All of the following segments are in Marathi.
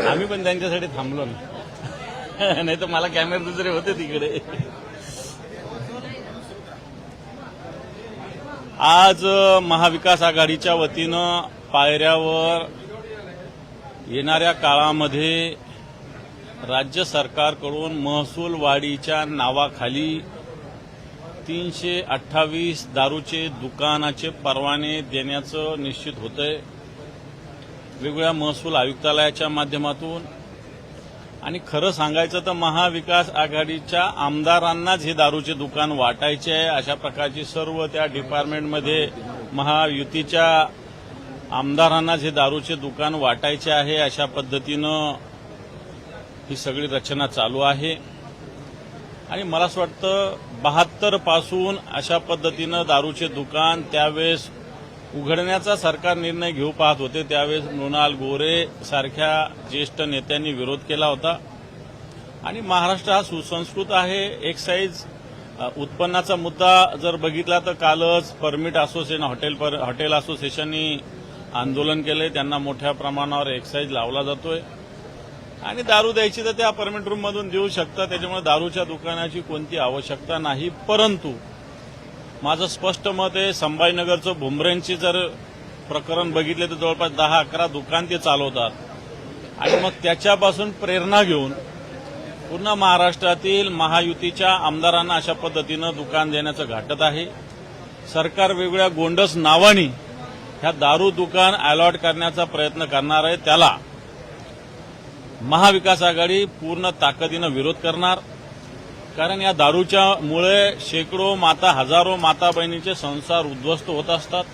आम्ही पण त्यांच्यासाठी थांबलो ना. नाही तर मला कॅमेरे दुसरे होते तिकडे. आज महाविकास आघाडीच्या वतीनं पायऱ्यावर येणाऱ्या काळामध्ये राज्य सरकारकडून महसूल वाढीच्या नावाखाली तीनशे अठ्ठावीस दारूचे दुकानाचे परवाने देण्याचं निश्चित होतंय. वेगवेगळ्या महसूल आयुक्तालयाच्या माध्यमातून. आणि खरं सांगायचं तर महाविकास आघाडीच्या आमदारांनाच हे दारूचे दुकान वाटायचे आहे अशा प्रकारची सर्व त्या डिपार्टमेंटमध्ये महायुतीच्या आमदारांनाच हे दारूचे दुकान वाटायचे आहे अशा पद्धतीनं ही सगळी रचना चालू आहे. आणि मला असं वाटतं बहात्तरपासून अशा पद्धतीनं दारूचे दुकान त्यावेळेस उघडण्याचा सरकार निर्णय घेऊ पाहत होते. त्यावेळेस मृणाल गोरे सारख्या ज्येष्ठ नेत्यांनी विरोध केला होता. आणि महाराष्ट्र हा सुसंस्कृत आहे. एक्साईज उत्पन्नाचा मुद्दा जर बघितला तर कालच परमिट असोसिएशन हॉटेल पर हॉटेल असोसिएशननी आंदोलन केलंय. त्यांना मोठ्या प्रमाणावर एक्साईज लावला जातोय. आणि दारू द्यायची तर त्या परमिट रूममधून देऊ शकतात त्याच्यामुळे दारूच्या दुकानाची कोणती आवश्यकता नाही. परंतु माझं स्पष्ट मत आहे संभाजीनगरचं भुमरेंची जर प्रकरण बघितले तर जवळपास दहा अकरा दुकान ते चालवतात. आणि मग त्याच्यापासून प्रेरणा घेऊन पूर्ण महाराष्ट्रातील महायुतीच्या आमदारांना अशा पद्धतीनं दुकान देण्याचं घाटत आहे. सरकार वेगवेगळ्या गोंडस नावानी ह्या दारू दुकान अलॉट करण्याचा प्रयत्न करणार आहे. त्याला महाविकास आघाडी पूर्ण ताकदीनं विरोध करणार. कारण या दारूच्या मुळे शेकडो माता हजारो माता बहिणीचे संसार उद्ध्वस्त होत असतात.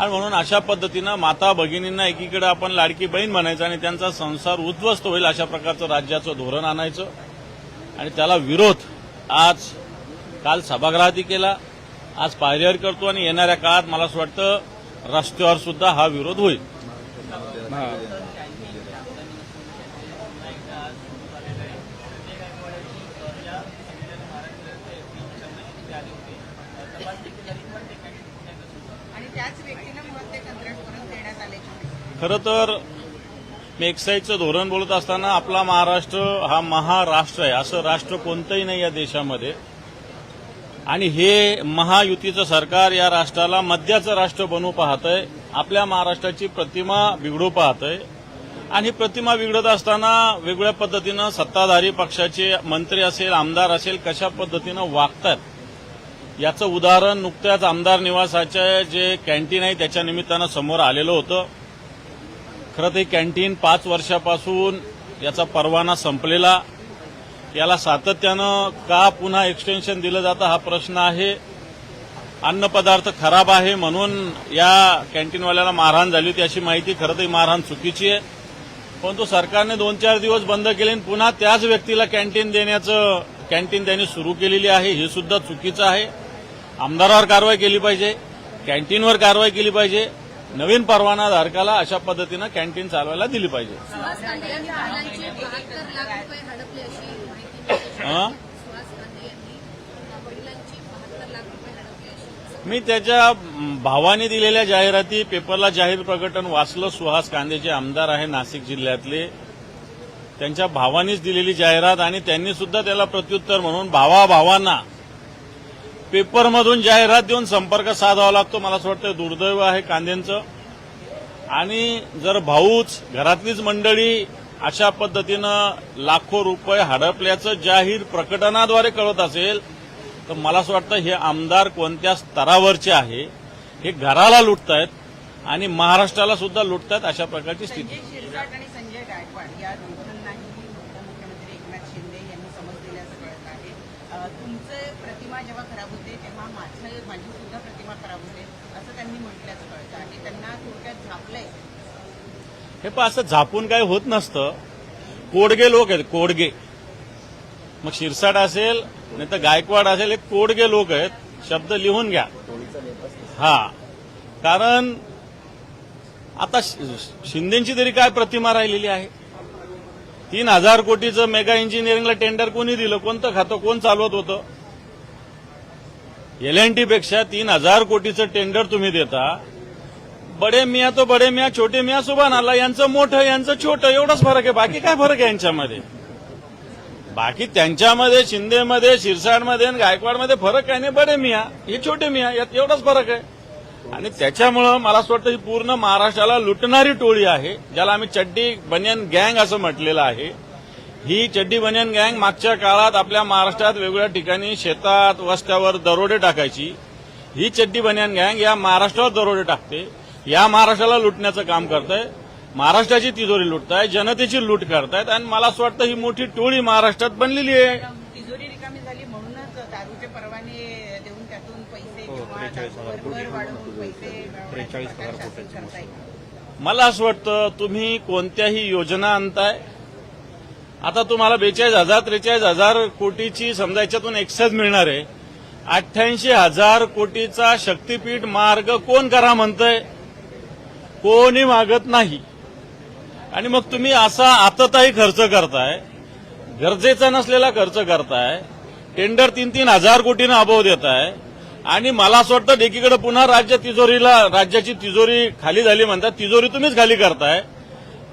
आणि म्हणून अशा पद्धतीनं माता भगिनींना एकीकडे आपण लाडकी बहीण म्हणायचं आणि त्यांचा संसार उद्ध्वस्त होईल अशा प्रकारचं राज्याचं धोरण आणायचं. आणि त्याला विरोध आज काल सभागृहातही केला. आज पायऱ्यावर करतो आणि येणाऱ्या काळात मला असं वाटतं रस्त्यावर सुद्धा हा विरोध होईल आणि त्याच व्यक्तीला मुळात ते कंत्राट परत देण्यात आले खरं तर मेक्साईडचं धोरण बोलत असताना आपला महाराष्ट्र हा महाराष्ट्र आहे. असं राष्ट्र कोणतंही नाही या देशामध्ये. आणि हे महायुतीचं सरकार या राष्ट्राला मध्याचं राष्ट्र बनवू पाहतंय. आपल्या महाराष्ट्राची प्रतिमा बिघडू पाहतंय. आणि प्रतिमा बिघडत असताना वेगवेगळ्या पद्धतीनं सत्ताधारी पक्षाचे मंत्री असेल आमदार असेल कशा पद्धतीनं वागतात याचं उदाहरण नुकत्याच आमदार निवासाचे जे कॅन्टीन आहे त्याच्या निमित्तानं समोर आलेलं होतं. खरं ते कॅन्टीन पाच वर्षापासून याचा परवाना संपलेला. याला सातत्यानं का पुन्हा एक्सटेन्शन दिलं जातं हा प्रश्न आहे. अन्नपदार्थ खराब आहे म्हणून या कॅन्टीनवाल्याला मारहाण झाली होती अशी माहिती खरं तर मारहाण चुकीची आहे. परंतु सरकारने दोन चार दिवस बंद केले आणि पुन्हा त्याच व्यक्तीला कॅन्टीन देण्याचं कॅन्टीन त्यांनी सुरू केलेली आहे हे सुद्धा चुकीचं आहे. आमदारावर कारवाई केली पाहिजे कॅन्टीनवर कारवाई केली पाहिजे नवीन परवाना धारकाला अशा पद्धतीनं कॅन्टीन चालवायला दिली पाहिजे. हं? मी त्याच्या भावाने दिलेल्या जाहिराती पेपरला जाहीर प्रकटन वाचलं सुहास कांदेचे आमदार आहे नाशिक जिल्ह्यातले त्यांच्या भावानीच दिलेली जाहिरात आणि त्यांनी सुद्धा त्याला प्रत्युत्तर म्हणून भावा भावांना पेपरमधून जाहिरात देऊन संपर्क साधावा लागतो. मला असं वाटतं दुर्दैव आहे कांद्यांचं. आणि जर भाऊच घरातलीच मंडळी अशा पद्धतीनं लाखो रुपये हडपल्याचं जाहीर प्रकटनाद्वारे कळत असेल तर मला असं वाटतं हे आमदार कोणत्या स्तरावरचे आहे हे घराला लुटतायत आणि महाराष्ट्राला सुद्धा लुटतायत अशा प्रकारची स्थिती. म्हणजे संजय शिरसाट आणि संजय गायकवाड या दोघांनाही उपमुख्यमंत्री एकनाथ शिंदे यांनी समज दिल्याचं कळत आहे अ, तुमचं प्रतिमा जेव्हा खराब होते तेव्हा माझं माझी सुद्धा प्रतिमा खराब होते असं त्यांनी म्हटल्याचं कळतं. आणि त्यांना थोडक्यात झापलंय. हे पण असं झापून काय होत नसतं. कोडगे लोक आहेत कोडगे. मग शिरसाट असेल नाही तर गायकवाड असेल हे कोडगे लोक आहेत. शब्द लिहून घ्या. हा. कारण आता शिंदेची तरी काय प्रतिमा राहिलेली आहे? तीन हजार कोटीचं मेगा इंजिनिअरिंगला टेंडर कोणी दिलं? कोणतं खातं? कोण चालवत होतं? एल एन टी पेक्षा तीन हजार कोटीचं टेंडर तुम्ही देता. बडे मिया तो बडे मिया छोटे मिया सुभान आला यांचं मोठं यांचं छोटं एवढाच फरक आहे. बाकी काय फरक आहे यांच्यामध्ये? बाकी त्यांच्यामध्ये शिंदेमध्ये शिरसाडमध्ये आणि गायकवाडमध्ये फरक काय नाही बडे मिया हे छोटे मिया यात एवढाच फरक आहे. आणि त्याच्यामुळं मला असं वाटतं ही पूर्ण महाराष्ट्राला लुटणारी टोळी आहे ज्याला आम्ही चड्डी बनियन गँग असं म्हटलेलं आहे. ही चड्डी बनियन गँग मागच्या काळात आपल्या महाराष्ट्रात वेगवेगळ्या ठिकाणी शेतात वस्त्यावर दरोडे टाकायची. ही चड्डी बनियन गँग या महाराष्ट्रावर दरोडे टाकते. या महाराष्ट्राला लुटण्याचं काम करतंय. महाराष्ट्राची तिजोरी लुटताय जनतेची लूट करतायत आणि मला असं वाटतं ही मोठी टोळी महाराष्ट्रात बनलेली आहे. तिजोरी रिकामी झाली म्हणूनच दारूचे परवाने मला असं वाटतं तुम्ही कोणत्याही योजना आणताय. आता तुम्हाला बेचाळीस हजार त्रेचाळीस हजार कोटीची समजा याच्यातून एक्सेस मिळणार आहे. अठ्ठ्याऐंशी हजार कोटीचा शक्तीपीठ मार्ग कोण करा म्हणतंय? कोणी मागत नाही. आणि मग तुम्ही असा आतताही खर्च करताय गरजेचा नसलेला खर्च करताय टेंडर तीन तीन हजार कोटीनं अभाव देताय आणि मला असं वाटतं एकीकडे पुन्हा राज्य तिजोरीला राज्याची तिजोरी खाली झाली म्हणतात तिजोरी तुम्हीच खाली करताय.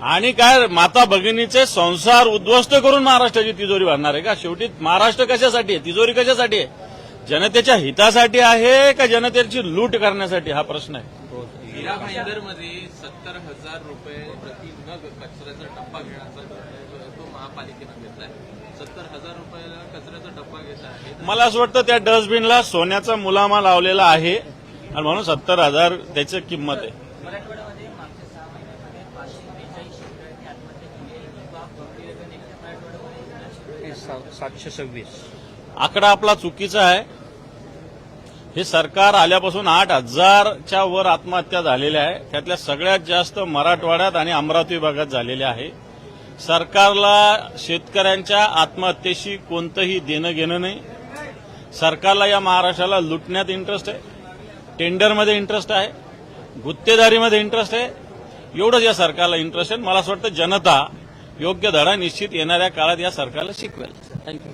आणि काय माता भगिनीचे संसार उद्ध्वस्त करून महाराष्ट्राची तिजोरी भरणार आहे का? शेवटी महाराष्ट्र कशासाठी आहे? तिजोरी कशासाठी आहे? जनतेच्या हितासाठी आहे का जनतेची लूट करण्यासाठी? हा प्रश्न आहे. भाईंदरमध्ये सत्तर हजार रुपये प्रति नग कचऱ्याचा डब्बा घेण्याचा तो महापालिकेनं घेतलाय. सत्तर हजार रुपयाला कचऱ्याचा डब्बा घेत आहे. मला असं वाटतं त्या डस्टबिनला सोन्याचा मुलामा लावलेला आहे. आणि म्हणून सत्तर हजार त्याची किंमत आहे. मराठवाड्यामध्ये मागच्या सहा महिन्यांमध्ये पाचशे बेचाळीस शेतकऱ्यांनी आत्महत्या केली आहे. किंवा गंभीर एकट्या मराठवाड्यामध्ये सातशे सव्वीस. आकडा आपला चुकीचा आहे. हे सरकार आल्यापासून आठ हजारच्या वर आत्महत्या झालेल्या आहे. त्यातल्या सगळ्यात जास्त मराठवाड्यात आणि अमरावती भागात झालेल्या आहे. सरकारला शेतकऱ्यांच्या आत्महत्येशी कोणतंही देणं घेणं नाही. सरकारला या महाराष्ट्राला लुटण्यात इंटरेस्ट आहे. टेंडरमध्ये इंटरेस्ट आहे. गुत्तेदारीमध्ये इंटरेस्ट आहे. एवढंच या सरकारला इंटरेस्ट आहे. मला असं वाटतं जनता योग्य धडा निश्चित येणाऱ्या काळात या सरकारला शिकवेल. थँक्यू